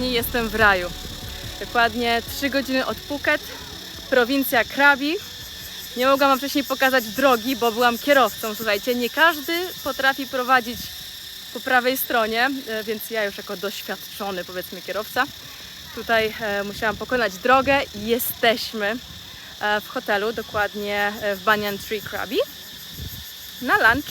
kochani, jestem w raju. Dokładnie 3 godziny od Phuket, prowincja Krabi. Nie mogłam wam wcześniej pokazać drogi, bo byłam kierowcą. Słuchajcie, nie każdy potrafi prowadzić po prawej stronie, e, więc ja już jako doświadczony, powiedzmy, kierowca, tutaj e, musiałam pokonać drogę i jesteśmy e, w hotelu, dokładnie w Banyan Tree Krabi, na lunch.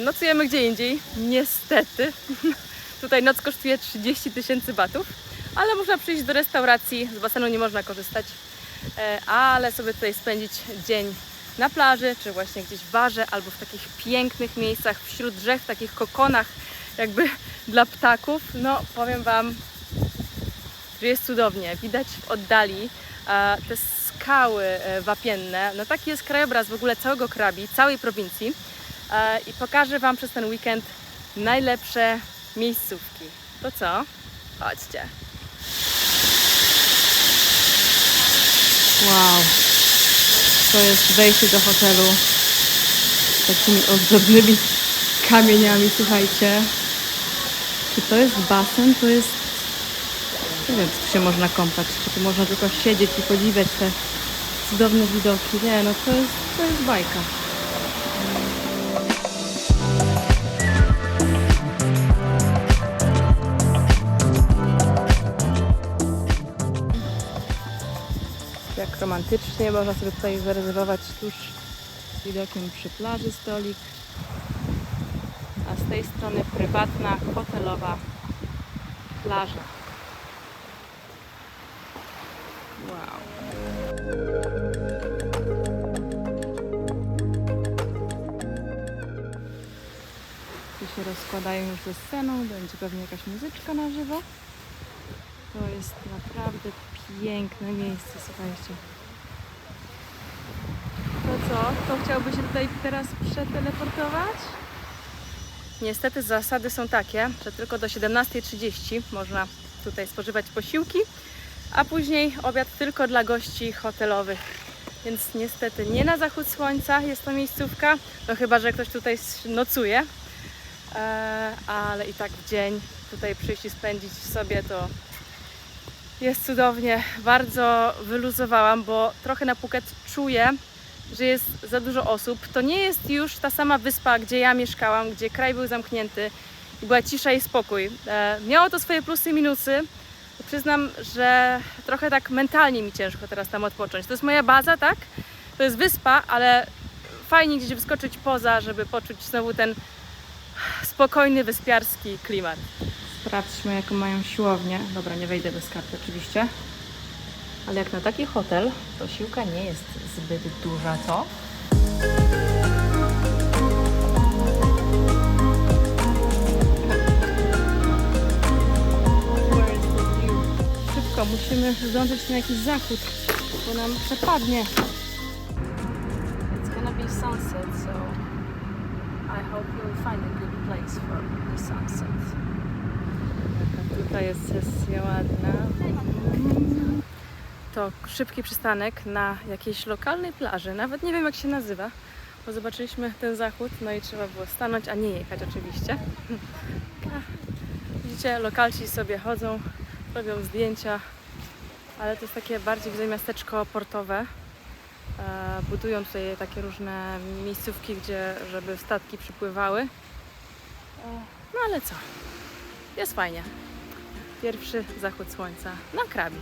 Nocujemy gdzie indziej, niestety. Tutaj noc kosztuje 30 tysięcy batów, ale można przyjść do restauracji, z basenu nie można korzystać, e, ale sobie tutaj spędzić dzień na plaży, czy właśnie gdzieś w barze, albo w takich pięknych miejscach, wśród drzew, w takich kokonach, jakby dla ptaków. No, powiem Wam, że jest cudownie. Widać w oddali e, te skały e, wapienne. No taki jest krajobraz w ogóle całego Krabi, całej prowincji. I pokażę Wam przez ten weekend najlepsze miejscówki. To co? Chodźcie. Wow. To jest wejście do hotelu z takimi ozdobnymi kamieniami, słuchajcie. Czy to jest basen? To jest nie wiem, czy tu się można kąpać, czy tu można tylko siedzieć i podziwiać te cudowne widoki. Nie, no to jest, to jest bajka. Jak romantycznie, można sobie tutaj zarezerwować tuż z widokiem przy plaży stolik. A z tej strony prywatna, hotelowa plaża. Wow. Tu się rozkładają już ze sceną, będzie pewnie jakaś muzyczka na żywo. To jest naprawdę piękne miejsce, słuchajcie. To co? To chciałby się tutaj teraz przeteleportować? Niestety zasady są takie, że tylko do 17.30 można tutaj spożywać posiłki, a później obiad tylko dla gości hotelowych. Więc niestety nie na zachód słońca jest to miejscówka, no chyba, że ktoś tutaj nocuje, e, ale i tak w dzień tutaj przyjść i spędzić sobie to jest cudownie. Bardzo wyluzowałam, bo trochę na Phuket czuję, że jest za dużo osób. To nie jest już ta sama wyspa, gdzie ja mieszkałam, gdzie kraj był zamknięty i była cisza i spokój. E, miało to swoje plusy i minusy. Przyznam, że trochę tak mentalnie mi ciężko teraz tam odpocząć. To jest moja baza, tak? To jest wyspa, ale fajnie gdzieś wyskoczyć poza, żeby poczuć znowu ten spokojny, wyspiarski klimat. Sprawdźmy, jaką mają siłownię. Dobra, nie wejdę bez karty oczywiście. Ale jak na taki hotel, to siłka nie jest zbyt duża, co? Szybko, musimy zdążyć na jakiś zachód, bo nam przepadnie. It's gonna be sunset, so I hope you'll find a good place for the sunset. Tutaj jest sesja ładna. To szybki przystanek na jakiejś lokalnej plaży. Nawet nie wiem jak się nazywa, bo zobaczyliśmy ten zachód, no i trzeba było stanąć, a nie jechać oczywiście. Widzicie, lokalci sobie chodzą, robią zdjęcia, ale to jest takie bardziej widzę miasteczko portowe. Budują tutaj takie różne miejscówki, gdzie żeby statki przypływały. No ale co? Jest fajnie. Pierwszy zachód słońca na Krabi.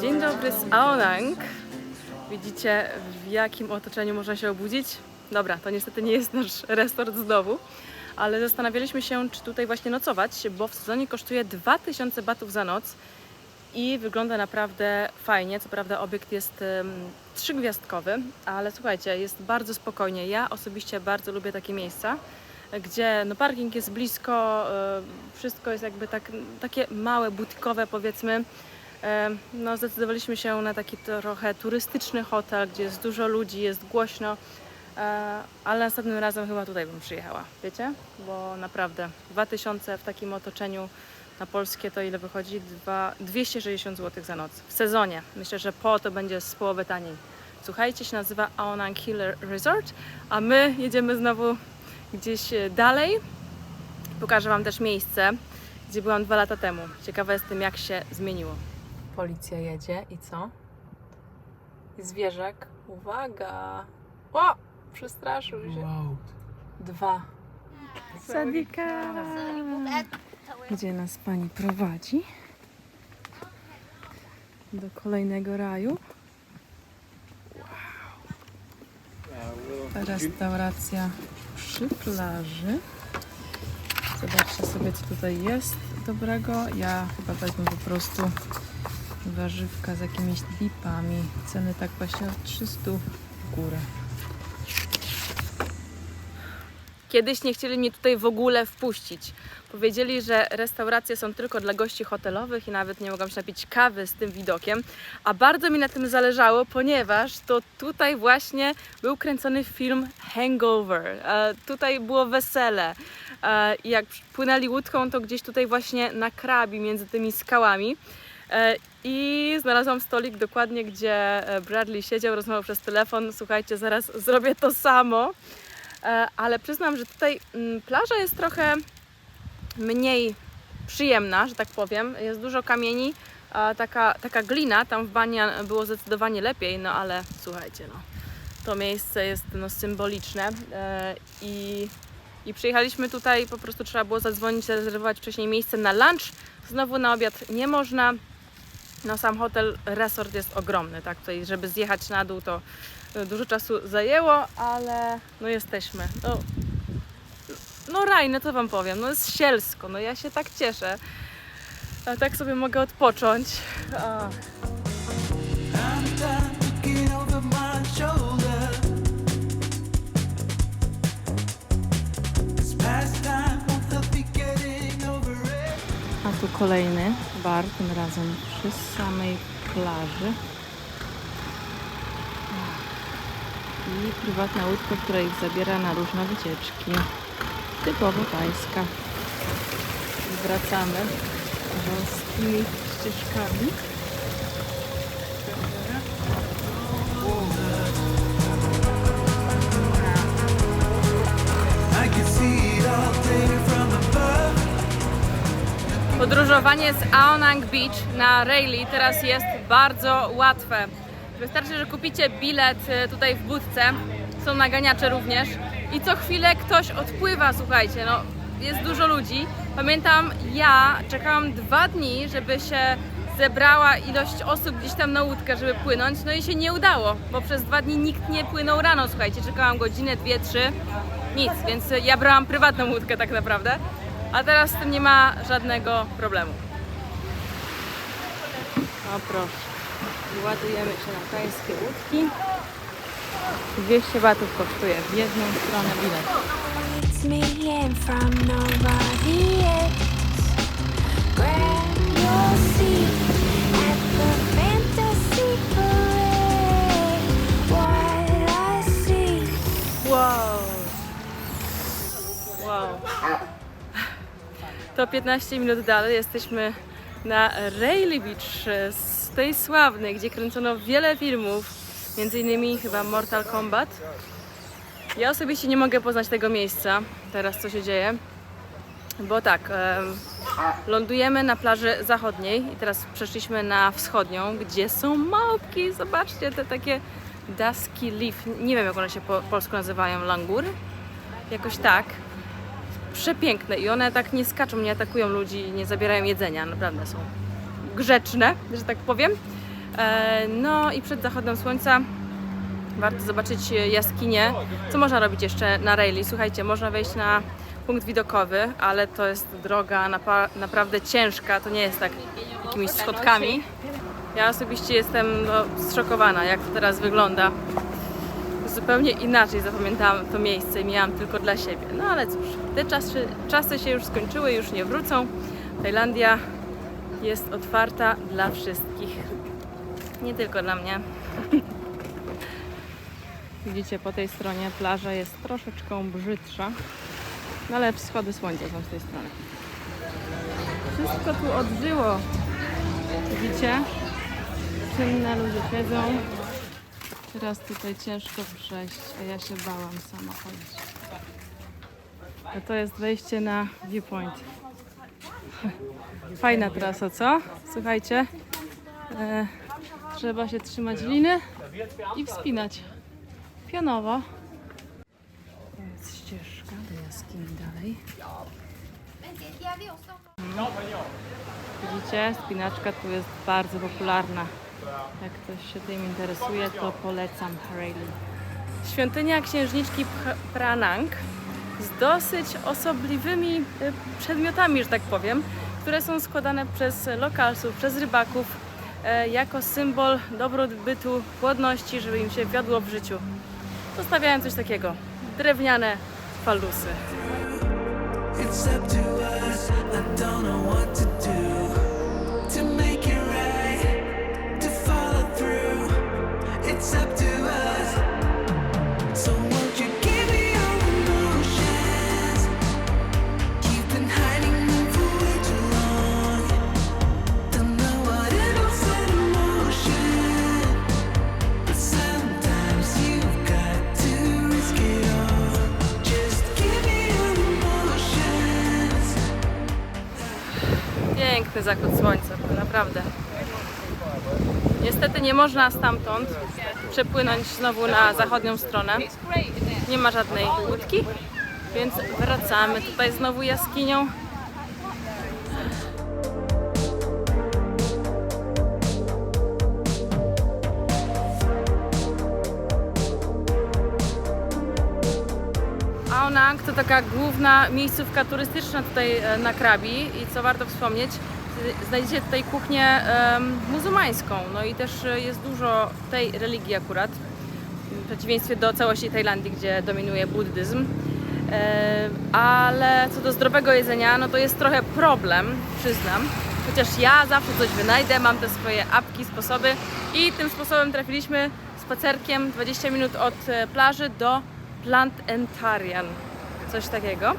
Dzień dobry z Aonang. Widzicie w jakim otoczeniu można się obudzić? Dobra, to niestety nie jest nasz restort znowu, ale zastanawialiśmy się, czy tutaj właśnie nocować, bo w sezonie kosztuje 2000 batów za noc i wygląda naprawdę fajnie. Co prawda obiekt jest um, trzygwiazdkowy, ale słuchajcie, jest bardzo spokojnie. Ja osobiście bardzo lubię takie miejsca, gdzie no parking jest blisko, e, wszystko jest jakby tak, takie małe, butikowe powiedzmy. E, No, zdecydowaliśmy się na taki trochę turystyczny hotel, gdzie jest dużo ludzi, jest głośno, ale następnym razem chyba tutaj bym przyjechała, wiecie? Bo naprawdę 2000 w takim otoczeniu Na polskie to ile wychodzi? Dwa, 260 zł za noc. W sezonie. Myślę, że po to będzie z połowy taniej. Słuchajcie, się nazywa Aonang Hill Resort, a my jedziemy znowu gdzieś e, dalej. Pokażę Wam też miejsce, gdzie byłam dwa lata temu. Ciekawa jestem, jak się zmieniło. Policja jedzie i co? Zwierzak. Uwaga! O! Przestraszył się. Wow. Dwa. Sadika! Gdzie nas pani prowadzi? Do kolejnego raju. Restauracja przy plaży. Zobaczcie sobie, co tutaj jest dobrego. Ja chyba wezmę po prostu warzywka z jakimiś dipami. Ceny tak właśnie od 300 w górę. Kiedyś nie chcieli mnie tutaj w ogóle wpuścić. Powiedzieli, że restauracje są tylko dla gości hotelowych i nawet nie mogłam się napić kawy z tym widokiem. A bardzo mi na tym zależało, ponieważ to tutaj właśnie był kręcony film Hangover. E, tutaj było wesele. E, jak płynęli łódką, to gdzieś tutaj właśnie na krabi między tymi skałami. E, I znalazłam stolik dokładnie, gdzie e, Bradley siedział, rozmawiał przez telefon. Słuchajcie, zaraz zrobię to samo. E, ale przyznam, że tutaj mm, plaża jest trochę mniej przyjemna, że tak powiem. Jest dużo kamieni, taka, taka glina, tam w Bania było zdecydowanie lepiej, no ale słuchajcie, no, to miejsce jest no, symboliczne e, i, i przyjechaliśmy tutaj, po prostu trzeba było zadzwonić, zarezerwować wcześniej miejsce na lunch, znowu na obiad nie można. No sam hotel, resort jest ogromny, tak, tutaj żeby zjechać na dół to dużo czasu zajęło, ale no jesteśmy. No, no raj, no wam powiem, no jest sielsko, no ja się tak cieszę. A tak sobie mogę odpocząć. It. a tu kolejny bar, tym razem przy samej plaży. I prywatna łódka, która ich zabiera na różne wycieczki. Typowo tajska. Wracamy wąskimi ścieżkami. Podróżowanie z Aonang Beach na Rayleigh teraz jest bardzo łatwe. Wystarczy, że kupicie bilet e, tutaj w budce, są naganiacze również. I co chwilę ktoś odpływa, słuchajcie, no jest dużo ludzi. Pamiętam, ja czekałam dwa dni, żeby się zebrała ilość osób gdzieś tam na łódkę, żeby płynąć, no i się nie udało, bo przez dwa dni nikt nie płynął rano, słuchajcie, czekałam godzinę, dwie, trzy, nic, więc ja brałam prywatną łódkę tak naprawdę, a teraz z tym nie ma żadnego problemu. O proszę, ładujemy się na tajskie łódki. 200 batów kosztuje w jedną stronę bilet. To 15 minut dalej. Jesteśmy na Rayleigh Beach, tej sławnej, gdzie kręcono wiele filmów, między innymi chyba Mortal Kombat. Ja osobiście nie mogę poznać tego miejsca, teraz co się dzieje, bo tak, em, lądujemy na plaży zachodniej i teraz przeszliśmy na wschodnią, gdzie są małpki, zobaczcie te takie dusky leaf, nie wiem jak one się po polsku nazywają, langur, jakoś tak. Przepiękne i one tak nie skaczą, nie atakują ludzi, nie zabierają jedzenia, naprawdę są grzeczne, że tak powiem. E, No i przed zachodem słońca warto zobaczyć jaskinię. Co można robić jeszcze na Rayleigh? Słuchajcie, można wejść na punkt widokowy, ale to jest droga napa- naprawdę ciężka, to nie jest tak jakimiś schodkami. Ja osobiście jestem no, zszokowana, jak to teraz wygląda. Zupełnie inaczej zapamiętałam to miejsce i miałam tylko dla siebie. No ale cóż, te czasy, czasy się już skończyły, już nie wrócą. Tajlandia jest otwarta dla wszystkich. Nie tylko dla mnie. Widzicie, po tej stronie plaża jest troszeczkę brzydsza, no ale wschody słońca są z tej strony. Wszystko tu odżyło. Widzicie? Czynne ludzie siedzą. Teraz tutaj ciężko przejść, a ja się bałam sama chodzić. A to jest wejście na viewpoint. Fajna trasa, co? Słuchajcie, e, trzeba się trzymać liny i wspinać. Pionowo. Jest ścieżka do jaskini dalej. Widzicie, spinaczka tu jest bardzo popularna. Jak ktoś się tym interesuje, to polecam Rayleigh. Świątynia księżniczki Pranang z dosyć osobliwymi y, przedmiotami, że tak powiem, które są składane przez lokalsów, przez rybaków e, jako symbol dobrobytu, płodności, żeby im się wiodło w życiu. Zostawiają coś takiego. Drewniane falusy. It's up to us. I don't know what to do Piękny zachód słońca, naprawdę. Niestety nie można stamtąd przepłynąć znowu na zachodnią stronę. Nie ma żadnej łódki, więc wracamy tutaj znowu jaskinią. Aonang to taka główna miejscówka turystyczna tutaj e, na Krabi i co warto wspomnieć, z- znajdziecie tutaj kuchnię muzułmańską, no i też e, jest dużo tej religii akurat, w przeciwieństwie do całości Tajlandii, gdzie dominuje buddyzm. E, Ale co do zdrowego jedzenia, no to jest trochę problem, przyznam. Chociaż ja zawsze coś wynajdę, mam te swoje apki, sposoby i tym sposobem trafiliśmy spacerkiem 20 minut od e, plaży do Plantentarian. Coś takiego.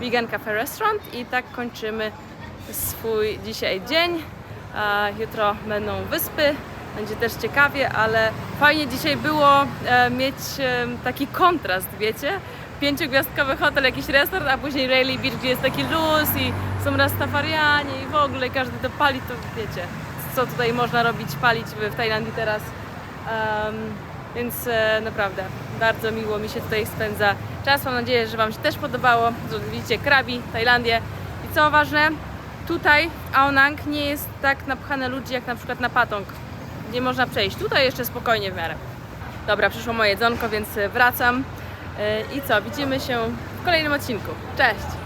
Vegan Cafe Restaurant i tak kończymy swój dzisiaj dzień. Jutro będą wyspy, będzie też ciekawie, ale fajnie dzisiaj było e, mieć e, taki kontrast, wiecie? Pięciogwiazdkowy hotel, jakiś restaurant, a później Rayleigh Beach, gdzie jest taki luz i są rastafarianie i w ogóle każdy to pali, to wiecie, co tutaj można robić, palić w, Tajlandii teraz. Em, więc e, naprawdę bardzo miło mi się tutaj spędza czas. Mam nadzieję, że Wam się też podobało. Widzicie Krabi, Tajlandię. I co ważne, tutaj Aonang nie jest tak napchane ludzi jak na przykład na Patong. Nie można przejść. Tutaj jeszcze spokojnie w miarę. Dobra, przyszło moje jedzonko, więc wracam. E, I co, widzimy się w kolejnym odcinku. Cześć!